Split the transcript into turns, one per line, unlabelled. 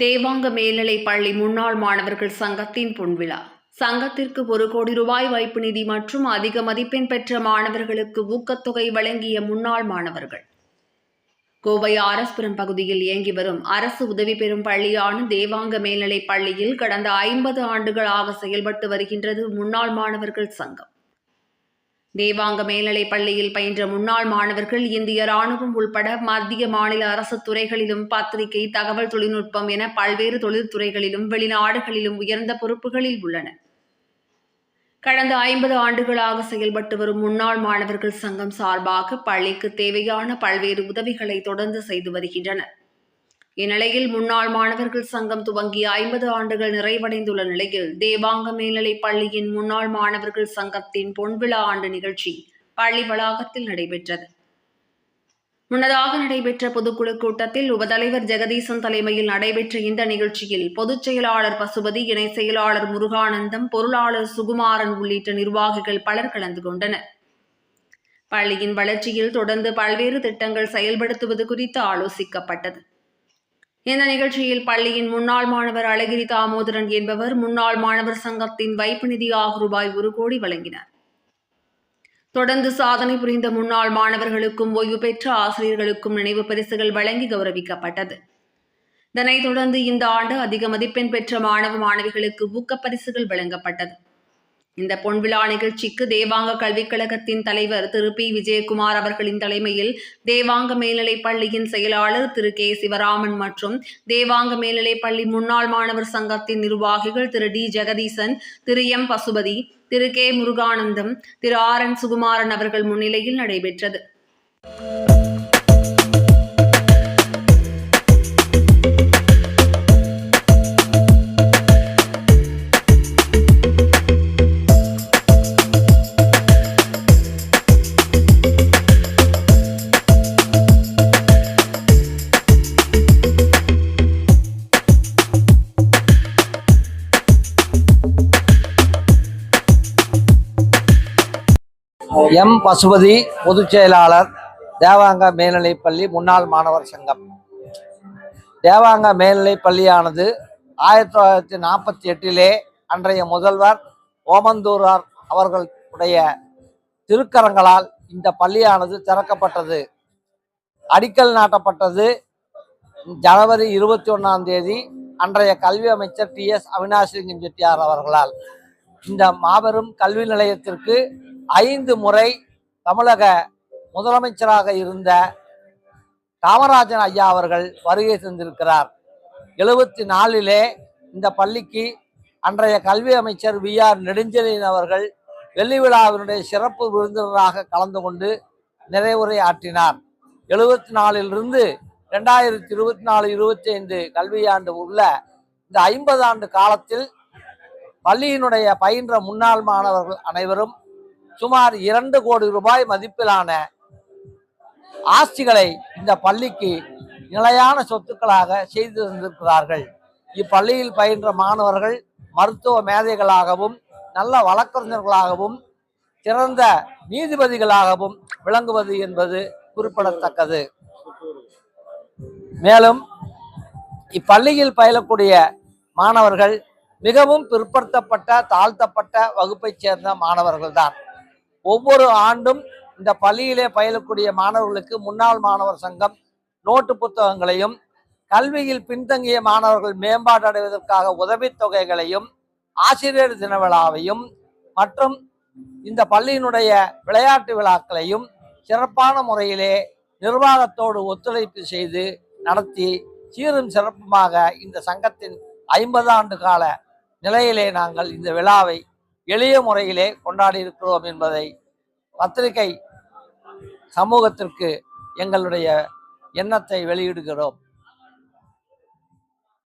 தேவாங்க மேல்நிலை பள்ளி முன்னாள் மாணவர்கள் சங்கத்தின் பொன்விழா. சங்கத்திற்கு ஒரு கோடி ரூபாய் வைப்பு நிதி மற்றும் அதிக மதிப்பெண் பெற்ற மாணவர்களுக்கு ஊக்கத்தொகை வழங்கிய முன்னாள் மாணவர்கள். கோவை ஆரஸ்புரம் பகுதியில் இயங்கி வரும் அரசு உதவி பெறும் பள்ளியான தேவாங்க மேல்நிலை பள்ளியில் கடந்த ஐம்பது ஆண்டுகளாக செயல்பட்டு வருகின்றது முன்னாள் மாணவர்கள் சங்கம். தேவாங்க மேல்நிலை பள்ளியில் பயின்ற முன்னாள் மாணவர்கள் இந்திய ராணுவம் உள்பட மத்திய மாநில அரசு துறைகளிலும் பத்திரிகை தகவல் தொழில்நுட்பம் என பல்வேறு தொழில்துறைகளிலும் வெளிநாடுகளிலும் உயர்ந்த பொறுப்புகளில் உள்ளனர் கடந்த ஐம்பது ஆண்டுகளாக செயல்பட்டு வரும் முன்னாள் மாணவர்கள் சங்கம் சார்பாக பள்ளிக்கு தேவையான பல்வேறு உதவிகளை தொடர்ந்து செய்து வருகின்றனர். இந்நிலையில் முன்னாள் மாணவர்கள் சங்கம் துவங்கி ஐம்பது ஆண்டுகள் நிறைவடைந்துள்ள நிலையில் தேவாங்க மேல்நிலை பள்ளியின் முன்னாள் மாணவர்கள் சங்கத்தின் பொன்விழா ஆண்டு நிகழ்ச்சி பள்ளி வளாகத்தில் நடைபெற்றது. முன்னதாக நடைபெற்ற பொதுக்குழு கூட்டத்தில் உபதலைவர் ஜெகதீசன் தலைமையில் நடைபெற்ற இந்த நிகழ்ச்சியில் பொதுச் செயலாளர் பசுபதி இணை செயலாளர் முருகானந்தம் பொருளாளர் சுகுமாரன் உள்ளிட்ட நிர்வாகிகள் பலர் கலந்து கொண்டனர். பள்ளியின் வளர்ச்சியில் தொடர்ந்து பல்வேறு திட்டங்கள் செயல்படுத்துவது குறித்து ஆலோசிக்கப்பட்டது. இந்த நிகழ்ச்சியில் பள்ளியின் முன்னாள் மாணவர் அழகிரி தாமோதரன் என்பவர் முன்னாள் மாணவர் சங்கத்தின் வைப்பு நிதியாக ரூபாய் ஒரு கோடி வழங்கினார். தொடர்ந்து சாதனை புரிந்த முன்னாள் மாணவர்களுக்கும் ஓய்வு பெற்ற ஆசிரியர்களுக்கும் நினைவு பரிசுகள் வழங்கி கௌரவிக்கப்பட்டது. இதனைத் தொடர்ந்து இந்த ஆண்டு அதிக மதிப்பெண் பெற்ற மாணவ மாணவிகளுக்கு ஊக்கப்பரிசுகள் வழங்கப்பட்டது. இந்த பொன்விழா நிகழ்ச்சிக்கு தேவாங்க கல்விக் கழகத்தின் தலைவர் திரு பி. விஜயகுமார் அவர்களின் தலைமையில் தேவாங்க மேல்நிலைப் பள்ளியின் செயலாளர் திரு. கே. சிவராமன் மற்றும் தேவாங்க மேல்நிலைப் பள்ளி முன்னாள் மாணவர் சங்கத்தின் நிர்வாகிகள் திரு. டி. ஜெகதீசன் திரு. எம். பசுபதி திரு. கே. முருகானந்தம் திரு. ஆர். என். சுகுமாரன் அவர்கள் முன்னிலையில் நடைபெற்றது.
எம் பசுபதி பொதுச் செயலாளர் தேவாங்க மேல்நிலைப்பள்ளி முன்னாள் மாணவர் சங்கம். தேவாங்க மேல்நிலைப்பள்ளியானது ஆயிரத்தி தொள்ளாயிரத்தி நாற்பத்தி எட்டிலே அன்றைய முதல்வர் ஓமந்தூரார் அவர்களுடைய திருக்கரங்களால் இந்த பள்ளியானது திறக்கப்பட்டது. அடிக்கல் நாட்டப்பட்டது ஜனவரி இருபத்தி ஒன்றாம் தேதி அன்றைய கல்வி அமைச்சர் டி எஸ் அவினாசிலிங்கம் செட்டியார் அவர்களால். இந்த மாபெரும் கல்வி நிலையத்திற்கு ஐந்து முறை தமிழக முதலமைச்சராக இருந்த காமராஜன் ஐயா அவர்கள் வருகை தந்திருக்கிறார். எழுபத்தி நாலிலே இந்த பள்ளிக்கு அன்றைய கல்வி அமைச்சர் வி ஆர் நெடுஞ்செழியன் அவர்கள் வெள்ளி விழாவினுடைய சிறப்பு விருந்தினராக கலந்து கொண்டு நிறைவுரை ஆற்றினார். எழுபத்தி நாலிலிருந்து ரெண்டாயிரத்தி இருபத்தி நாலு இருபத்தி ஐந்து கல்வியாண்டு உள்ள இந்த ஐம்பது ஆண்டு காலத்தில் பள்ளியினுடைய பயின்ற முன்னாள் மாணவர்கள் அனைவரும் சுமார் இரண்டு கோடி ரூபாய் மதிப்பிலான ஆஸ்திகளை இந்த பள்ளிக்கு நிலையான சொத்துக்களாக செய்து தந்திருக்கிறார்கள் இப்பள்ளியில் பயின்ற மாணவர்கள் மருத்துவ மேதைகளாகவும் நல்ல வழக்கறிஞர்களாகவும் சிறந்த நீதிபதிகளாகவும் விளங்குவது என்பது குறிப்பிடத்தக்கது. மேலும் இப்பள்ளியில் பயிலக்கூடிய மாணவர்கள் மிகவும் பிற்படுத்தப்பட்ட தாழ்த்தப்பட்ட வகுப்பைச் சேர்ந்த மாணவர்கள்தான். ஒவ்வொரு ஆண்டும் இந்த பள்ளியிலே பயிலக்கூடிய மாணவர்களுக்கு முன்னாள் மாணவர் சங்கம் நோட்டு புத்தகங்களையும் கல்வியில் பின்தங்கிய மாணவர்கள் மேம்பாடு அடைவதற்காக உதவித்தொகைகளையும் ஆசிரியர் தின விழாவையும் மற்றும் இந்த பள்ளியினுடைய விளையாட்டு விழாக்களையும் சிறப்பான முறையிலே நிர்வாகத்தோடு ஒத்துழைப்பு செய்து நடத்தி சீரும் சிறப்புமாக இந்த சங்கத்தின் ஐம்பது ஆண்டு கால நிலையிலே நாங்கள் இந்த விழாவை எளிய முறையிலே கொண்டாடி இருக்கிறோம் என்பதை பத்திரிகை சமூகத்திற்கு எங்களுடைய எண்ணத்தை வெளியிடுகிறோம்.